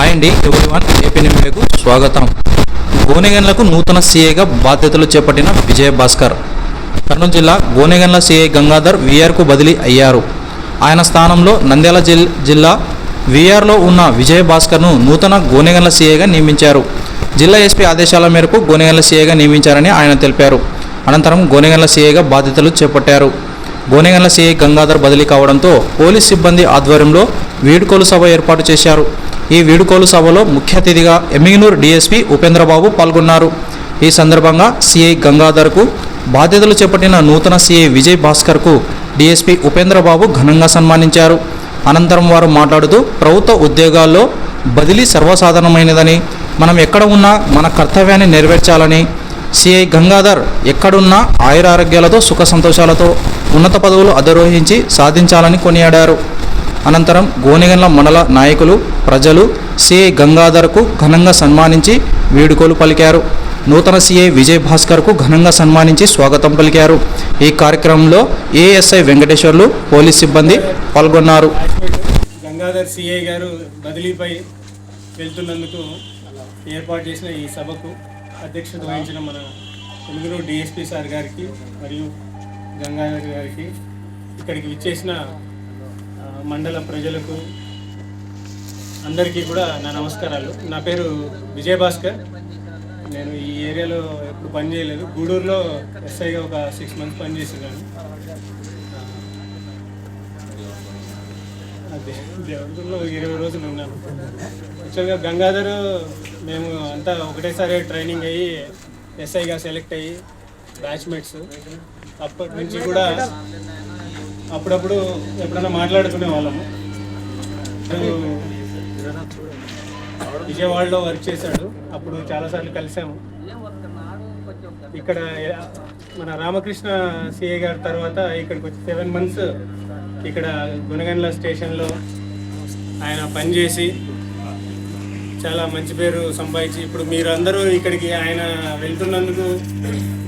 Hi అండి one AP మీడియాకు స్వాగతం. గోనెగన్లకు నూతన సీఏగా బాధ్యతలు చేపట్టిన విజయ భాస్కర్ కర్నూలు జిల్లా గోనెగన్ల సీఏ గంగాధర్ వీఆర్కు బదిలీ అయ్యారు. ఆయన స్థానంలో నంద్యాల జిల్ జిల్లా వీఆర్లో ఉన్న విజయ భాస్కర్ను నూతన గోనెగన్ల సీఏగా నియమించారు. జిల్లా ఎస్పీ ఆదేశాల మేరకు గోనెగన్ల సీఏగా నియమించారని ఆయన తెలిపారు. అనంతరం గోనెగన్ల సీఏగా బాధ్యతలు చేపట్టారు. గోనెగన్ల సీఏ గంగాధర్ బదిలీ కావడంతో పోలీస్ సిబ్బంది ఆధ్వర్యంలో వేడుకోలు సభ ఏర్పాటు చేశారు. ఈ వీడుకోలు సభలో ముఖ్య అతిథిగా ఎమ్మిగనూరు డీఎస్పీ ఉపేంద్రబాబు పాల్గొన్నారు. ఈ సందర్భంగా సిఐ గంగాధర్కు బాధ్యతలు చేపట్టిన నూతన సిఐ విజయ్ భాస్కర్కు డీఎస్పీ ఉపేంద్రబాబు ఘనంగా సన్మానించారు. అనంతరం వారు మాట్లాడుతూ ప్రభుత్వ ఉద్యోగాల్లో బదిలీ సర్వసాధారణమైనదని మనం ఎక్కడ ఉన్నా మన కర్తవ్యాన్ని నెరవేర్చాలని సిఐ గంగాధర్ ఎక్కడున్నా ఆయురారోగ్యాలతో సుఖ సంతోషాలతో ఉన్నత పదవులు అధిరోహించి సాధించాలని కొనియాడారు. అనంతరం గోనెగండ్ల మండల నాయకులు ప్రజలు సిఐ గంగాధర్కు ఘనంగా సన్మానించి వేడుకలు పలికారు. నూతన సిఐ విజయ్ భాస్కర్కు ఘనంగా సన్మానించి స్వాగతం పలికారు. ఈ కార్యక్రమంలో ఏఎస్ఐ వెంకటేశ్వర్లు పోలీస్ సిబ్బంది పాల్గొన్నారు. గంగాధర్ సిఐ గారు బదిలీపై వెళ్తున్నందుకు ఏర్పాటు చేసిన ఈ సభకు అధ్యక్షత వహించిన మన తెలుగురు డిఎస్పీ సార్ గారికి మరియు గంగాధర్ గారికి ఇక్కడికి విచ్చేసిన మండల ప్రజలకు అందరికీ కూడా నా నమస్కారాలు. నా పేరు విజయభాస్కర్. నేను ఈ ఏరియాలో ఎప్పుడు పని చేయలేదు. గూడూరులో ఎస్ఐగా ఒక సిక్స్ మంత్స్ పనిచేసినాను అదే దేవదుల్లో ఇరవై రోజులు ఉన్నాను. యాక్చువల్గా గంగాధర్ మేము అంతా ఒకటేసారి ట్రైనింగ్ అయ్యి ఎస్ఐగా సెలెక్ట్ అయ్యి బ్యాచ్మేట్స్. అప్పటి నుంచి కూడా అప్పుడప్పుడు ఎప్పుడైనా మాట్లాడుకునే వాళ్ళము. విజయవాడలో వర్క్ చేశాడు. అప్పుడు చాలాసార్లు కలిసాము. ఇక్కడ మన రామకృష్ణ సిఏ గారి తర్వాత ఇక్కడికి వచ్చి సెవెన్ మంత్స్ ఇక్కడ గుణగండ్ల స్టేషన్లో ఆయన పనిచేసి చాలా మంచి పేరు సంపాదించి ఇప్పుడు మీరందరూ ఇక్కడికి ఆయన వెళ్తున్నందుకు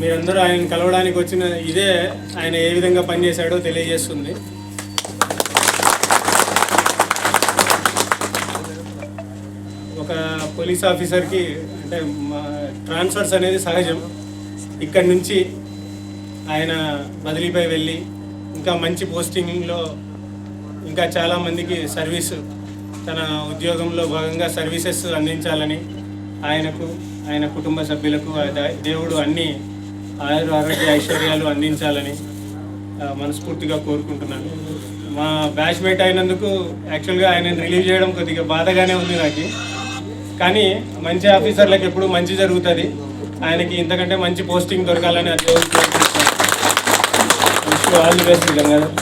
మీరందరూ ఆయన కలవడానికి వచ్చిన ఇదే ఆయన ఏ విధంగా పనిచేశాడో తెలియజేస్తుంది. ఒక పోలీస్ ఆఫీసర్కి అంటే ట్రాన్స్ఫర్స్ అనేది సహజం. ఇక్కడి నుంచి ఆయన బదిలీపై వెళ్ళి ఇంకా మంచి పోస్టింగ్లో ఇంకా చాలామందికి సర్వీసు తన ఉద్యోగంలో భాగంగా సర్వీసెస్ అందించాలని ఆయనకు ఆయన కుటుంబ సభ్యులకు దేవుడు అన్ని ఆయుర ఆరోగ్య ఐశ్వర్యాలు అందించాలని మనస్ఫూర్తిగా కోరుకుంటున్నాను. మా బ్యాచ్మేట్ అయినందుకు యాక్చువల్గా ఆయన రిలీవ్ చేయడం కొద్దిగా బాధగానే ఉంది నాకు. కానీ మంచి ఆఫీసర్లకు ఎప్పుడు మంచి జరుగుతుంది. ఆయనకి ఇంతకంటే మంచి పోస్టింగ్ దొరకాలని ఆ దేవుడు కోరుకుంటున్నాను. ఆల్ ది బెస్ట్ గంగాధర్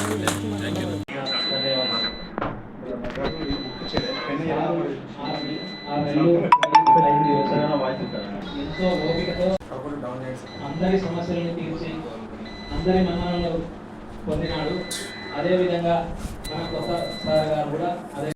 ఎంతో ఓపికతో అందరి సమస్యలను తీర్చి అందరి మన్ననలు పొందినాడు. అదేవిధంగా మన కొత్త సార్ గారు కూడా అదే